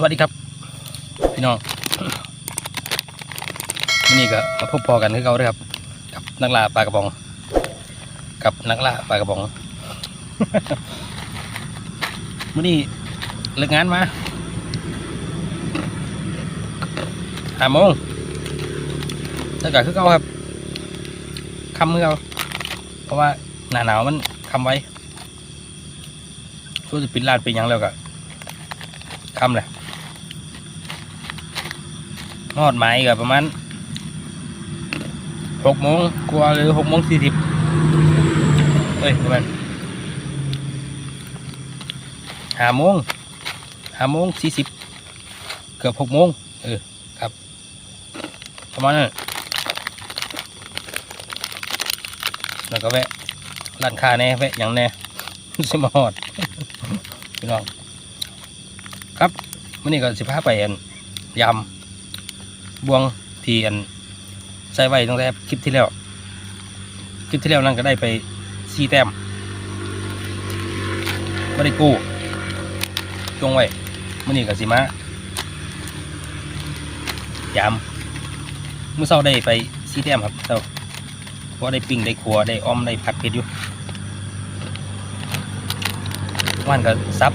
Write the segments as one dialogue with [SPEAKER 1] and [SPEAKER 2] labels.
[SPEAKER 1] สวัสดีครับ พี่น้องวันนี้ก็มาพบพอกันคือเขาเด้อครับ กับนักล่าปลากระป๋อง กับนักล่าปลากระป๋องวันนี้เลิกงานมาห้าโมงแล้วก็คือเขาครับคำคือเขาเพราะว่าหนาหนาวมันคำไว้ช่วจะปิดร้านเป็นหยังแล้วก็คำเลย มอดไม้กับประมาณหกโมงกว่าหรือหกโมงสี่สิบเอ้ยประมาณห้าโมงห้าโมงสี่สิบเกือบหกโมงเออครับประมาณนั้นแล้วก็แวะร้านค้าแน่แวะอย่างแน่สมอดพี่น้อง ครับวันนี้ก็สิพาไปอันยำ บวงที่อันใส่ไว้ตั้งแต่คลิปที่แล้ว คลิปที่แล้วนั่นก็ได้ไปซีแต้มไม่ได้กู้จงไว้มื่อนี้ก็สิมายามเมื่อเช้าได้ไปซีแต้มครับเช้าเพราะได้ปิ้งได้ขัวได้อ้อมได้ผัดเผ็ดอยู่ว่านก็ซับ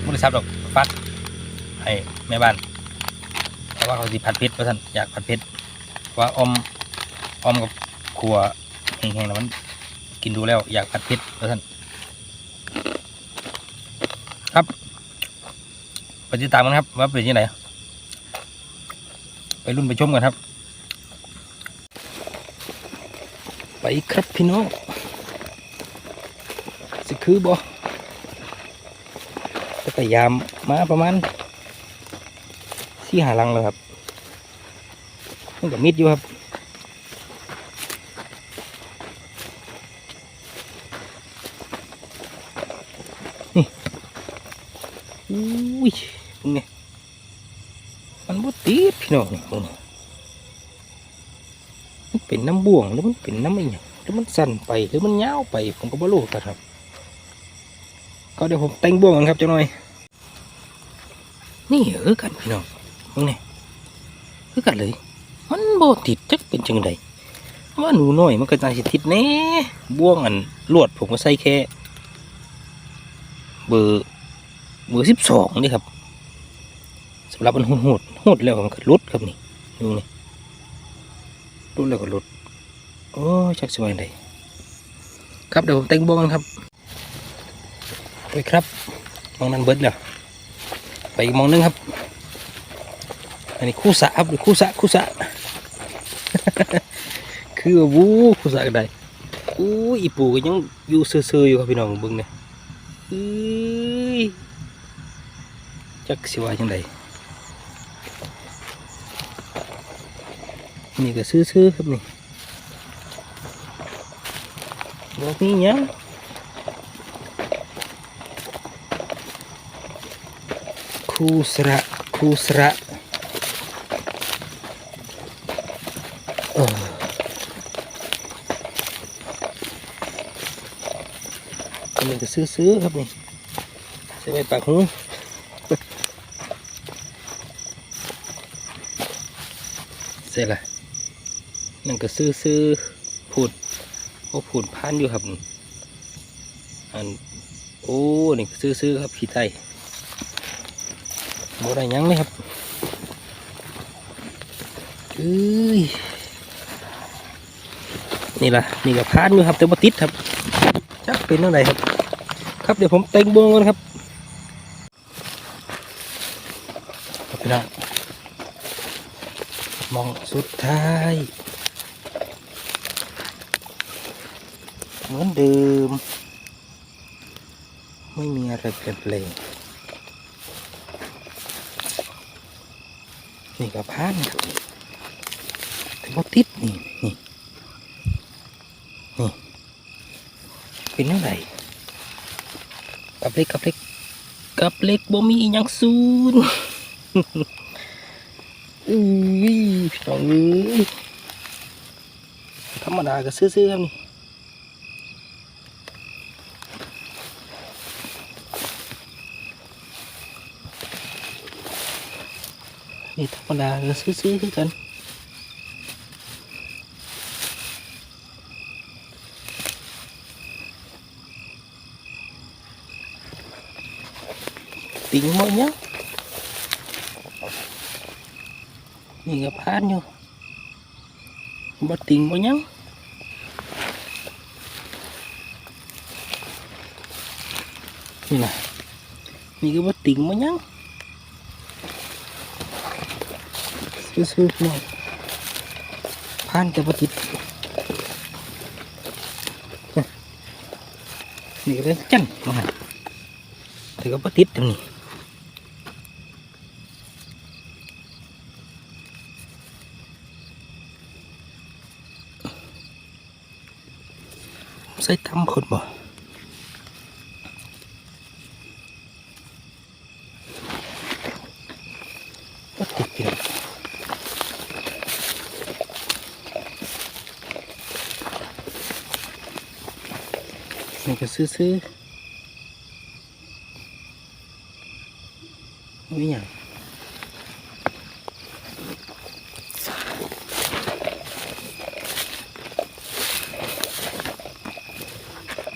[SPEAKER 1] ไม่ได้ซับดอกฟักให้ แม่บ้านแต่ว่าเขาสิผัดเผ็ดเพราะท่านอยากผัดเผ็ดเพราะว่าอมอมกับครัวแห้งๆแล้วมันกินดูแล้วอยากผัดเผ็ดเพราะท่านครับไปติดตามกันครับว่าเป็นยังไงไปรุ่นไปชมกันครับ ไปครับพี่น้องสิคือบ่จะพยายามมาประมาณ สี่หาลังแล้วครับมันกับมิดอยู่ครับนี่อุ้ยมึงนี่มันบ่ติดพี่น้องนี่มึงนี่มันเป็นน้ำบ่วงหรือมันเป็นน้ำอะไรอย่างหรือมันสั่นไปหรือมันยาวไปผมก็บ่รู้ครับ ก็เดี๋ยวผมแต่งบ่วงกันครับเจ้าหน่อยนี่เออกันพี่น้อง มึงนี่คือกันเลย มันบ่ติดจักเป็นจังไดว่าหนูน้อยมันก็น่าสิติดแน่บ่วงอันลวดผมก็ใส่แค่ เบอร์เบอร์สิบสองนี่ครับสำหรับมันโหดโหดหดแล้วมันก็ลดครับนี่ดูนี่ลดแล้วก็ลดโอ้ยจักสวยไดครับเดี๋ยวผมแต่งบ่วงกันครับไปครับมองนั้นเบิดแล้วไปอีกมองหนึงครับ อันนี้คู่สะครับหรือคู่สะคู่สะคือว่าวู้คู่สะก็ได้อู้อีปูก็ยังอยู่เซื่อๆอยู่ครับพี่น้องเบิ่งเนี่ยเอ้ยจักสิว่าจังไดนี่ก็ซื่อๆครับนี่บอกมีหยังคู่สระคู่สระ เออ อันนี้ก็ซื้อๆครับนี่ใส่ไว้ปากหูเสร็จละนั่นก็ซื้อๆพูดโอ้พูดพันอยู่ครับอันโอ้นี่ก็ซื้อๆครับพี่ไต้บ่ได้ยังเลยครับเอ้ยนี่ล่ะนี่ก็พานอยู่ครับแต่ว่ติดครับจักเป็นอะไรครับ ครับเดี๋ยวผมแต่งบวงก่อนครับครับพี่น้องมองสุดท้ายเหมือนเดิม ไม่มีอะไรเปลี่ยนแปลงนี่ก็พานครับแต่ว่าติดนี่นี่เป็นยังไง กับเล็กกับเล็กกับเล็กบ่มีอยังซูนอุ้ยพี่น้องเอ้ยธรรมดาก็ซื้อๆครับนี่นี่ธรรมดาก็ซื้อๆคือกัน tính mỗi nhá nhìn gặp hát nhau bắt tính mỗi nhá nhìn này nhìn cái bắt tính mỗi nhá sư sư này phan cho bắt thịt nhìn cái đấy chân mà thì có bắt thịt thằng này 6.8 บ่ก็ติดกินนี่ก็ซื้อๆไม่อย่าง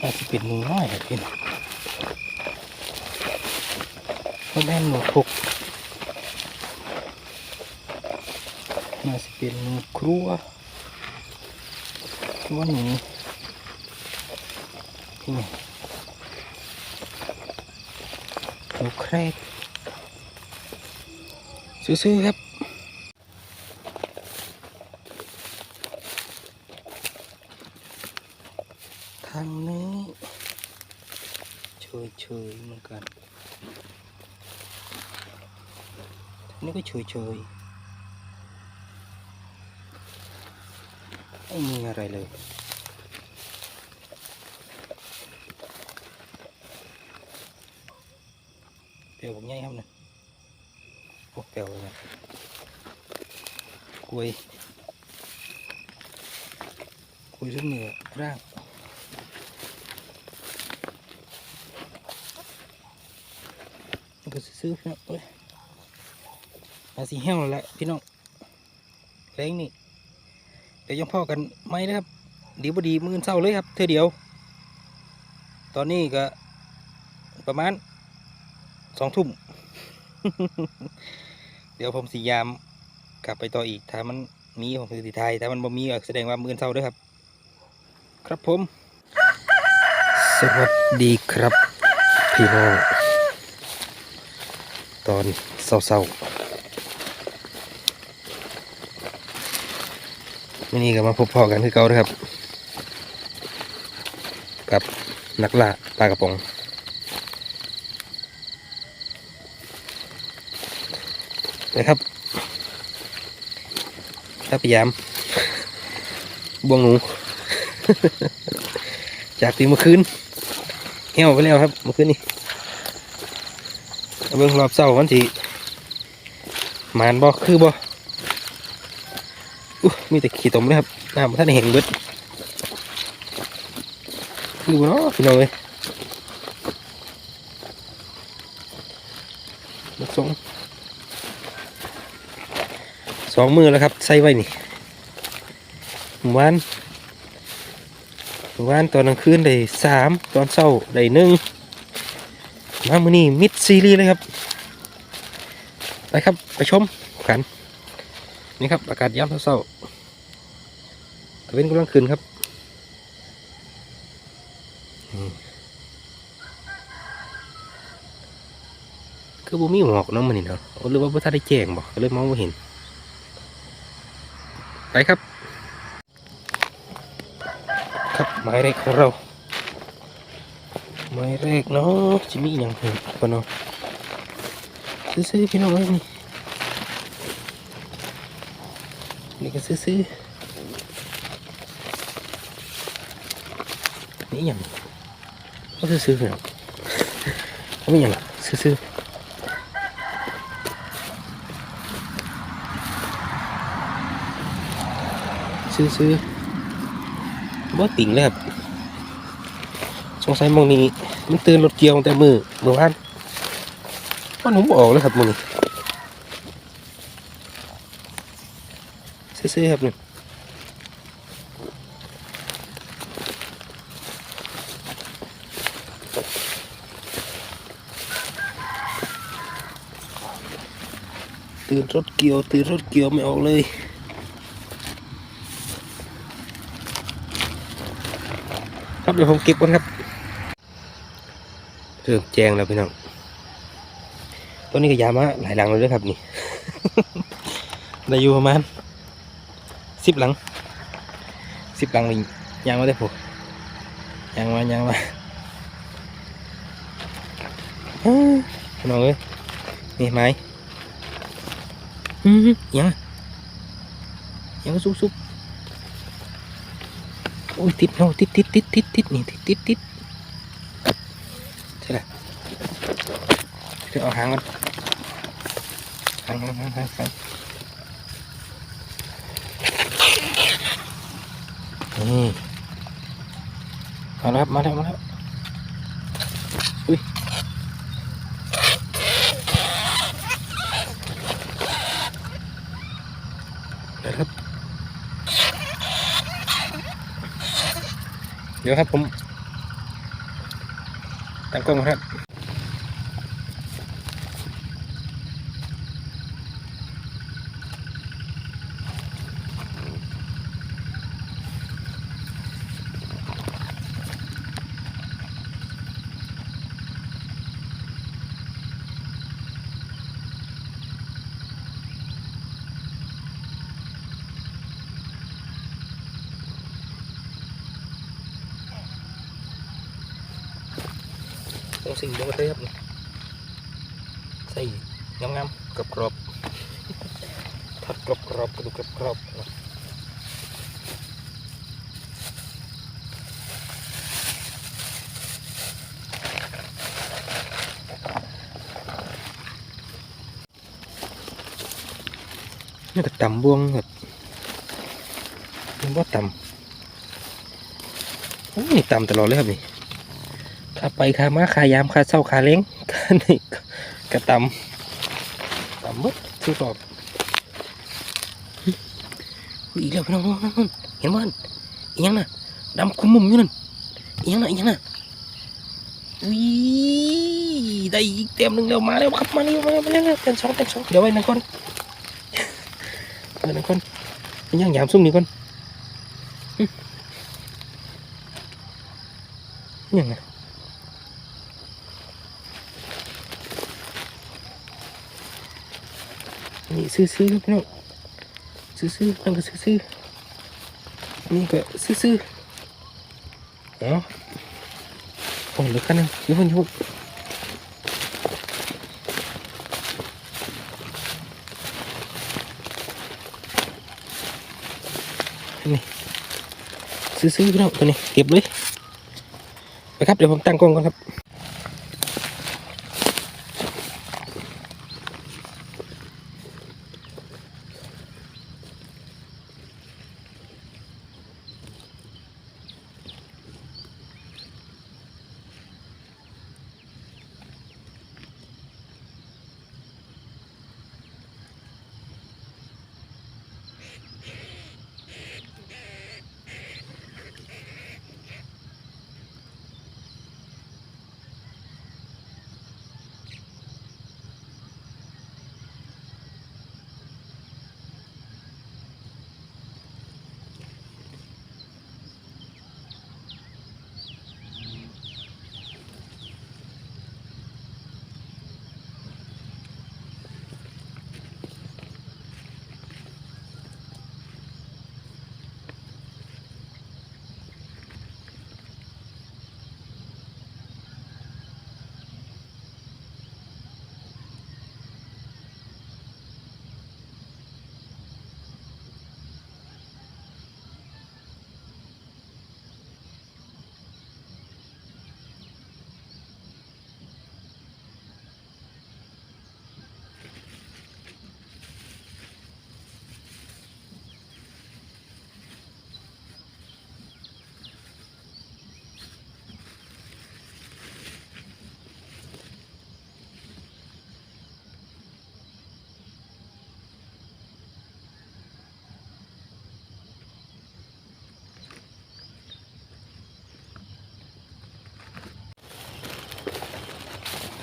[SPEAKER 1] อาจจะเป็นหนูน้อยแบบนี้ก็แม่นหนูทุกน่าจะเป็นหนูครัวครัวหนูนี่ไงหนูแครกซื้อๆครับ ทางนี้เฉยเฉยๆเหมือนกันทาง นี้ก็เฉยเฉยๆไม่มีอะไรเลยเปล อ้เปลวเลยวยกล้วยเรื่องเหางมันก็ซื้อๆพี่น้องเอ้ยมาสีแห้งแล้วแหละพี่น้องแรงนี่เดี๋ยวยังพ่อกันไหมนะครับดีบ่ดีมือเศร้าเลยครับเธอเดียว ตอนนี้ก็ประมาณสองทุ่ม เดี๋ยวผมสียามกลับไปต่ออีกถ้ามันมีผมสิไทยถ้ามันบ่มีก็แสดงว่ามือเศร้าเด้วยครับ ครับผม สวัสดีครับ พี่น้องตอนเศร้าๆ วันนี้ก็มาพบพ่อกันคือเก่านะครับ กับนักล่าปลากระป๋องนะครับถ้าพยายามบวงหนู จากตีเมื่อคืนเหี่ยวไปแล้วครับเมื่อคืนนี้เบิ่งรอบเศร้ามันสิหมานบ่คือบ่ อู้มีแต่ขี้ตมเลยครับน้ำท่านได้เห็นเบิดคือบ่เนาะพี่น้องเอ้ยลูกสองสองมือแล้วครับ ใส่ไว้นี่เมื่อวานเมื่อวานตอนกลางคืนได้สามตอนเช้าได้หนึ่งมามือนี้มิดซีรีส์เลยครับไปครับ ไปชมกันนี่ครับ อากาศยามเศร้า เวนกำลังขึ้นครับอืมคือบ่มีหมอกเนาะมันนี่เนาะหรือว่าบ่ทันได้แจ้งบ่ก็เลยมองบ่เห็น ไปครับ ครับหมายเลขของเราหมายเลขเนาะจะมีอหย่างเพิ่มก่อนเนาะซื้อๆพี่น้องเอ้ยนี่นี่ก็ซื้อๆ นี่อหย่างก็ซื้อๆพี่น้องเขาไม่อหย่างหรอกซื้อๆซื้อๆบ่ติ่งเลยครับสงสัยมองนี้มันตื่นรถเกี่ยวตั้งแต่มือเมื่อวานว่าหนุ่มออกเลยครับมึงนี่ซื่อๆครับนี่ ตื่นรถเกี่ยว ตื่นรถเกี่ยวไม่ออกเลยครับเดี๋ยวผมเก็บก่อนครับเริ่มแจงแล้วพี่น้องตัวนี้ก็ยามาหลายหลังเลยด้วยครับนี่ ได้อยู่ประมาณสิบหลังสิบหลังนี่ยางมาได้ผมยางมายางมาอ้าพี่น้องเอ้ยนี่ไม้ อืมยังอะยังก็ซุกๆโอ้ยติดเนาะติดติดติดติดติดนี่ติดติดติดใช่ไหมเดี๋ยวเอาหางก่อนหางหางหางหางหางนี่มาแล้วครับมาแล้วมาแล้วอุ้ยเดี๋ยวครับ เดี๋ยวครับผมตั้งกล้องครับ ต้องสิ่งลงไปเลยครับใส่งามๆกรอบกรอบๆทอดกรอบกรอบๆกระดูกกรอบกรอบนี่ก็ตำบวงแบบมันว่าตำโอ้ยตำตลอดเลยครับนี่ ขาไปขามาขายามขาเศร้าขาเล้งกันนี่กระตำตำมดทุกรอบอีกแล้วพี่น้องน้องน้องน้องเห็นบ้านอีหยังน่ะดำคุมมุมอยู่นั่นอีหยังน่ะอีหยังน่ะอุ้ยได้อีกเต็มหนึ่งแล้วมาแล้วครับมาเร็วมาเร็วมาเร็วเต็มสองเต็มสองเดี๋ยวไว้หนึ่งคนไว้หนึ่งคนอียังยามซุ่มนี่ก่อนอื้ออีหยังน่ะ นี่ซื้อๆครับพี่น้องซื้อๆนั่นก็ซื้อๆนี่ก็ซื้อๆอ๋อโอ้เหลือกันนึงยุ่งยุ่งนี่ซื้อๆพี่น้องตัวนี้เก็บเลยไปครับเดี๋ยวผมตั้งกล้องก่อนครับ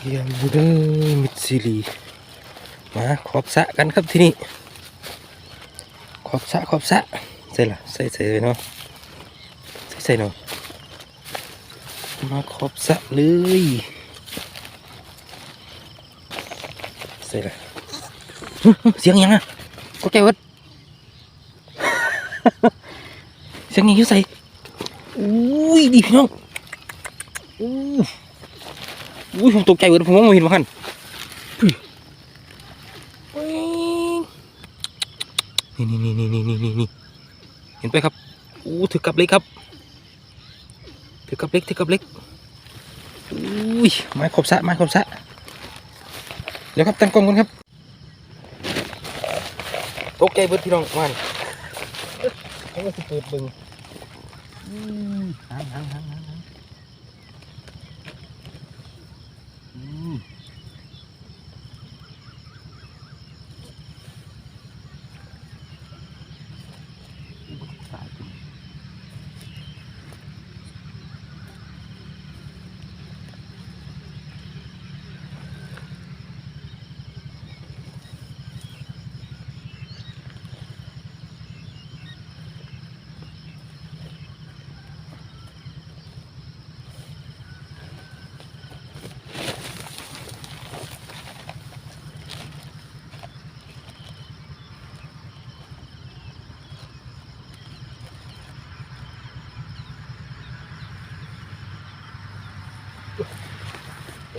[SPEAKER 1] เยี่ยมเด้อมิดซิลีมาขอบสะกันครับที่นี่ขอบสะขอบสะใส่ละใส่ใส่เลยเนาะใส่ใส่เนาะมาขอบสะเลยใส่ละเสียงยังอะก็ใจวัดเสียงยังอยู่ใส่อุ้ยดีพี่น้องอู้ อุ้ยผมตกใจเบิดผมมองไม่เห็นมันนี่นี่นี่นี่นี่นี่นี่เห็นไปครับอู้ถือกับเล็กครับ ถือกับเล็กถือกับเล็กอุ้ยไม้ขบสะไม้ขบสะเดี๋ยวครับตั้งกล้องก่อนครับตกใจเบิดพี่น้องมันเขาจะเปิดเบึงอืมหางหางหาง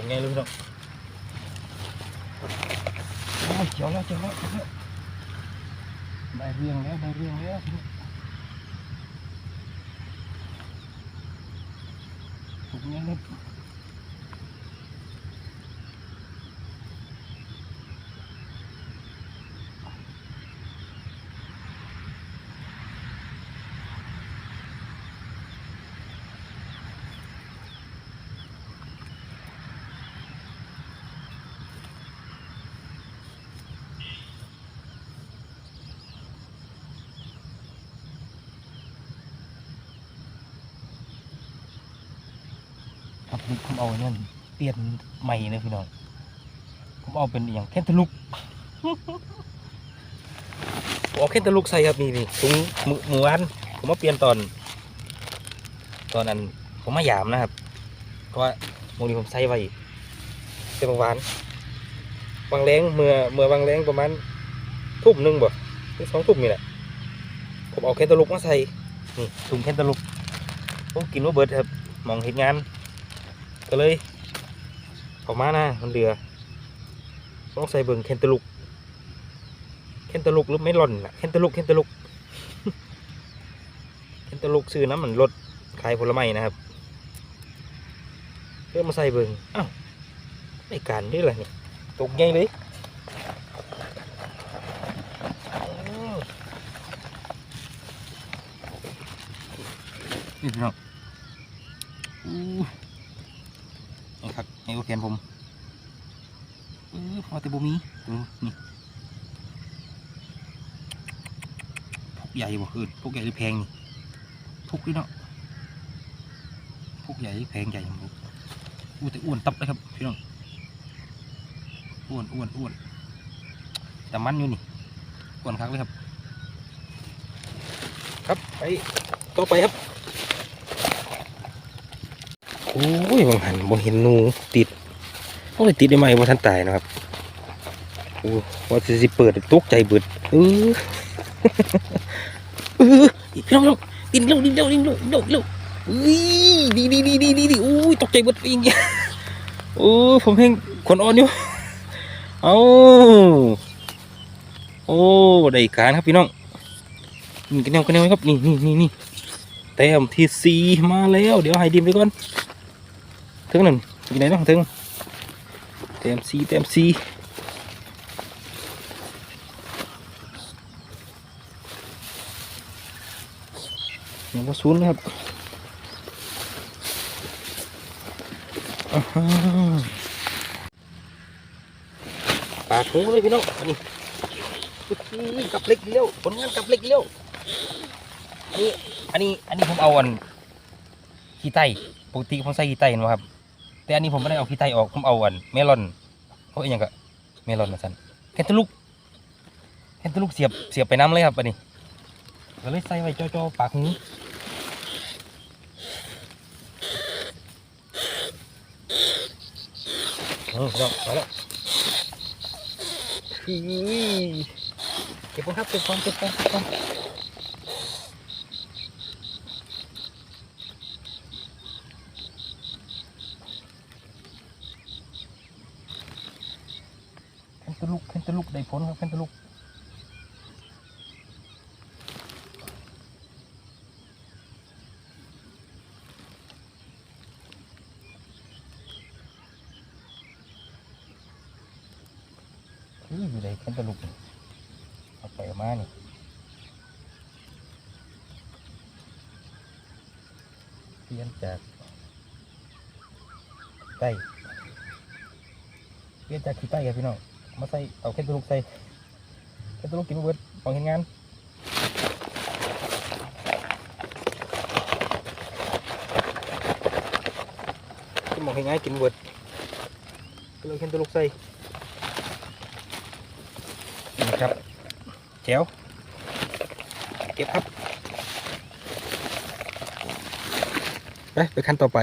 [SPEAKER 1] เป็นไงลุงน้องโอ้ยเจียวแล้วเจียวแล้วเจียวแล้วได้เรื่องแล้วได้เรื่องแล้วถูกเงี้ยครับ ครับ นี่ผมเอาเนี่ยเปลี่ยนใหม่เลยพี่น้องผมเอาเป็นอย่างแคนตาลูกผมเอาแคนตาลูกใส่ครับนี่นี่ถุงมือมือวันผมมาเปลี่ยนตอน ตอนนั้นผมมาหยามนะครับ เพราะว่าโมนี้ผมใส่ไว้เป็นบางวานบางแรงเมื่อเมื่อบางแรงประมาณทุ่มหนึงบ่หรือสองทุ่มนี่แหละผมเอาแคนตาลูกมาใส่นี่ถุงแคนตาลูกผมกินว่าเบิดครับมองเห็นงาน ก็เลยออกมานะมันเหลือต้องใส่เบิ่งเคนตาลุกเคนตาลุกหรือไม่หล่นะเคนตาลุกเคนตาลุกเคนตาลุกซื้อน้ำมันรถขายผลไม้นะครับเริ่มมาใส่เบิ่งอ้าวไม่การนี่แหละนี่ตกใหญ่เลยนี่พี่น้องอู้ นี่ก็เขียนผมเออพอแต่บ่มีดูนี่พวกใหญ่บ่คือพวกใหญ่หรือแพงนี่พวกนี่เนาะพวกใหญ่แพงใหญ่ผมอู้แต่อ้วนตับเลยครับพี่น้องอ้วนอ้วนอ้วนแต่มันอยู่นี่อ้วนคักเลยครับ ครับไปต่อไปครับ โอ้ยบางหันบ่เห็นหนูติดโอ้ยติดได้ไหมบ่าทันตายนะครับโอ้ว่าสิเปิดตกใจเบิดเออเออพี่น้องพี่น้องดินเร็วดินเร็วดินเร็วดินเร็วดินเร็วอุ้ยดีดีดีดีดีดีอุ้ยตกใจเบิดไปอีกอย่างโอ้ผมเพ่งขนอ่อนอยู่เอาโอ้ได้การครับพี่น้องนี่กันแนวกันแนวครับนี่นี่นี่นี่แต้มที่สี่มาแล้ว เดี๋ยวให้ดิมไปก่อน ถึงนั่นอยู่ไหนเนาะถึงเต็มซีเต็มซียังก็ศูนย์ครับอ่าฮะปาดหูเลยพี่น้องอันนี้กับเล็กเลี้ยวผลงานกับเล็กเลี้ยวนี่อันนี้อันนี้ผมเอาอันขี้ไตปกติผมใส่ขี้ไตนะครับ แต่อันนี้ผมไม่ได้เอาขี้ไตออกผมเอาอันเมลอนเขาเอียงกะเมลอนมาสั่นแคนตาลูกแคนตาลูกเสียบเสียบไปน้ำเลยครับอันนี้ก็เลยใส่ไว้จ่อๆปากหูเออเอามาแล้วอีเก็บก่อนครับเก็บก่อนเก็บก่อนเก็บก่อนแคนตาลูกแคนตาลูกได้ผลครับแคนตาลูก คืออยู่ในแคนตาลูกนี่เอาไปเอามานี่เปลี่ยนจากไก่เปลี่ยนจากขี้ไก่ครับพี่น้องมาใส่เอาแคนตาลูกใส่แคนตาลูกกินเบิดของเห็นงานกินหมองเห็นงานกินเบิดก็เลยแคนตาลูกใส่นี่ครับแจ๋วเก็บครับ ไปไปขั้นต่อไป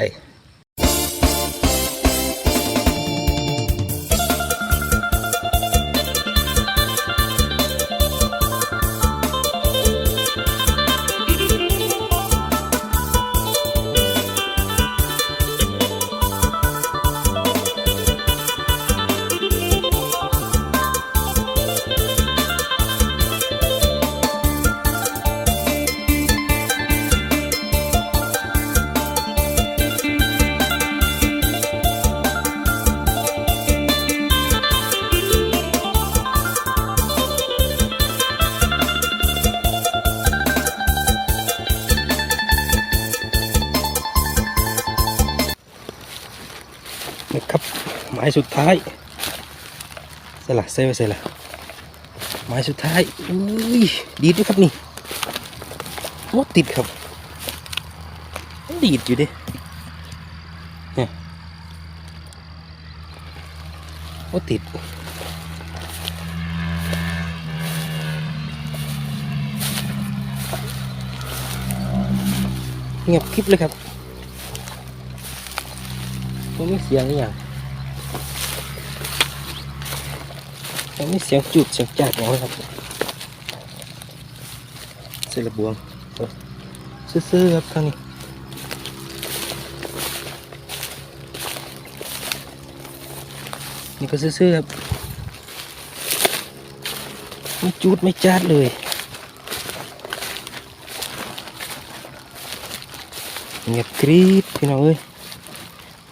[SPEAKER 1] สุดท้ายเสร็จละเซฟเสร็จละไม้สุดท้ายอุ้ยดีดด้วยครับนี่โอ้ติดครับ ดีดอยู่ดิเนี่ยโอ้ติดเงียบคลิปเลยครับมันไม่เสียงอย่าง มันไม่เสียงจุดเสียงจัดเลยครับเสระบวงซื่อๆครับทางนี้นี่ก็ซื่อๆครับไม่จุดไม่จัดเลยเงียบกรีบพี่น้องเอ้ย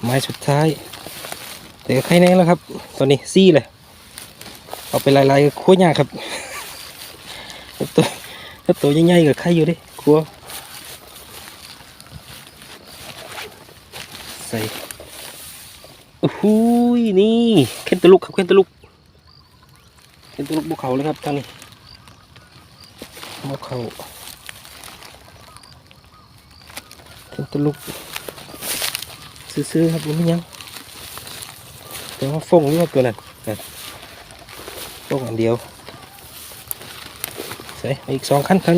[SPEAKER 1] ไม้สุดท้ายแต่ใครแน่แล้วครับ ตอนนี้ซี่เลย เอาไปลายๆขั้วยากครับตัวตัวใหญ่ๆกับใครอยู่ดิขั้วใส่โอ้โหยนี่เข็นตะลุกครับเข็นตะลุกเข็นตะลุกบุกเขาเลยครับทางนี้บุกเขาเข็นตะลุกซื้อๆครับมันไม่ยังแต่ว่าฟงนี่ว่าตัวนั้นนะ ฟงอันเดียวใส่อีกสองขั้นขั้น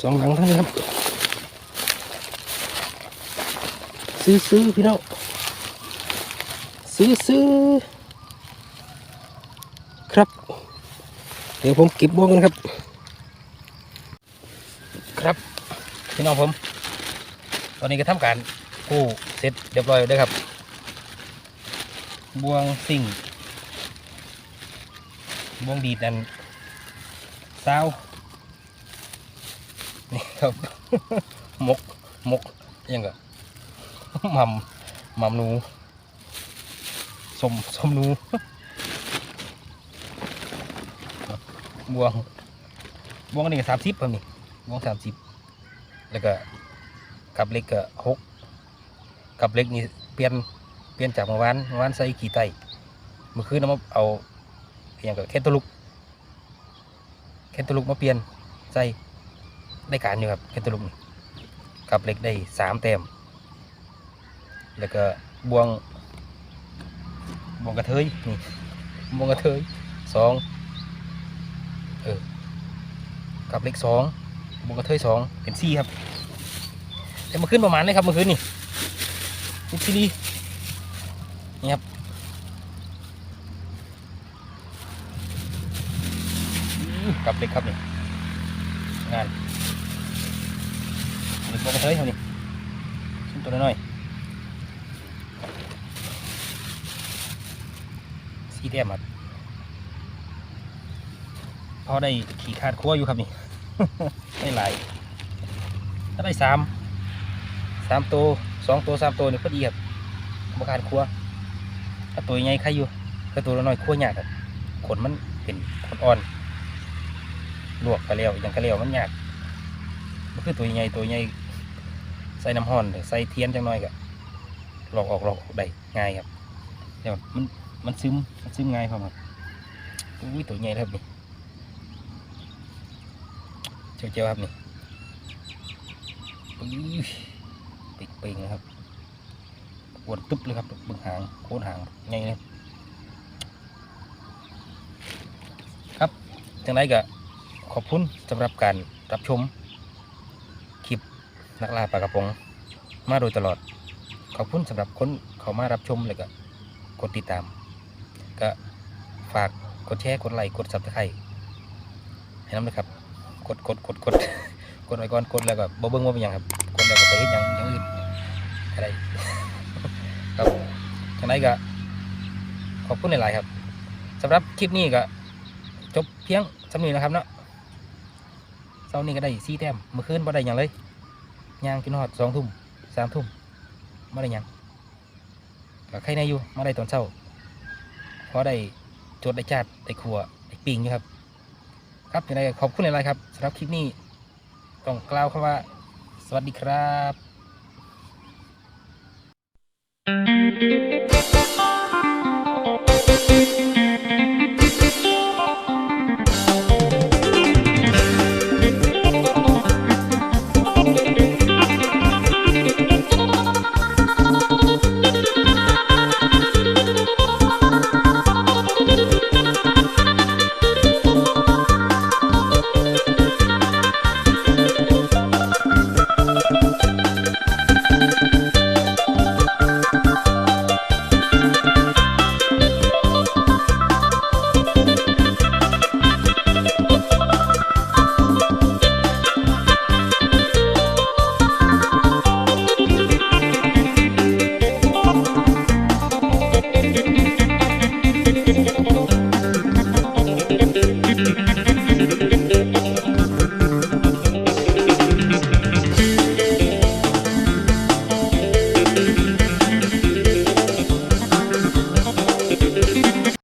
[SPEAKER 1] สองหลังเท่านี้ครับ ซื้อๆพี่น้องซื้อๆครับ เดี๋ยวผมเก็บบ่วงกันครับ ครับพี่น้องผม ตอนนี้ก็ทำการกู้เสร็จเรียบร้อยแล้วครับ บ่วงสิ่ง วงดีดนั่นซานี่ครับหมกหมกยังก็หม่ำหม่ำนูสมสมนูบวงบวงนนี้ก็สามสิบครับนี่บวงสามสิบแล้วก็กับเล็กก็หกกับเล็กนี่เปลี่ยนเปลี่ยนจากเมื่อวานเมื่อวานใส่ขี่ไตเมื่อคืนน้ำมาเอา อย่างกับแคตตาลุกแคตตาลุกมาเปลี่ยนใส่ได้การอยู่ครับแคตตาลุกนี่กับเล็กได้สามแต้มแล้วก็บวงบวงกระเทยนี่บวงกระเทยสองเออกับเลขสองบวงกระเทยสองเป็นสี่ครับแต่มื่อคืนประมาณนี้ครับมื่อคืนนี่นี่ที่ดีนี่ครับอื้อ กับเล็กครับนี่งานนี่บวงกระเทยเขานี่ชิ้นตัวน้อยๆสีแดงครับพอได้ขี่คาดคั่วอยู่ครับนี่ไม่หลายถ้าได้สามสามตัวสองตัวสามตัวนี่พอดีครับมาคาดคั่วถ้าตัวใหญ่ใครอยู่ถ้าตัวน้อยคั่วยากครับขนมันเป็นขนอ่อน ลวกกระเลียวอย่างกระเลียวมันยากมันคือตัวใหญ่ตัวใหญ่ใส่น้ำห้อนหรือใส่เทียนจังน้อยก็หลอกออกหลอกได้ง่ายครับเดี๋ยวมันมันซึมมันซึมง่ายพอครับอุ้ยตัวใหญ่เลยครับนี่เจียวเจียวๆครับนี่อุ้ยปิกปิงนะครับปวดตึ๊บเลยครับบึงหางโคนหางใหญ่เลยครับจังไรก็ ขอบคุณสำหรับการรับชมคลิปนักล่าปลากระป๋องมาโดยตลอด ขอบคุณสำหรับคนเขามารับชมเลยก็กดติดตาม ก็ฝากกดแชร์กดไลค์กดซับสไครต์ให้น้ำเลยครับ กดกดกดกดกดไว้ก่อนกดแล้วก็บ่เบิ่งว่าเป็นยังครับกดแล้วก็ไปเฮ็ดหยังอย่างอื่นอะไรครับจังไดก็ขอบคุณหลายๆครับสำหรับคลิปนี้ก็จบเพียงสำนี้นะครับเนาะ เ้านี้ก็ได้สี่แต้มเมื่อคืนบ่ได้หยังเลยย่างกินฮอดสองทุ่มสามทุ่มบ่ได้หยังก็ใครในอยู่มาได้ตอนเช้าเพราะได้จดได้จัดได้ครัวได้ปิงอยู่ครับ ครับยังไงขอบคุณหลายๆครับสำหรับคลิปนี้ต้องกล่าวคำว่า สวัสดีครับ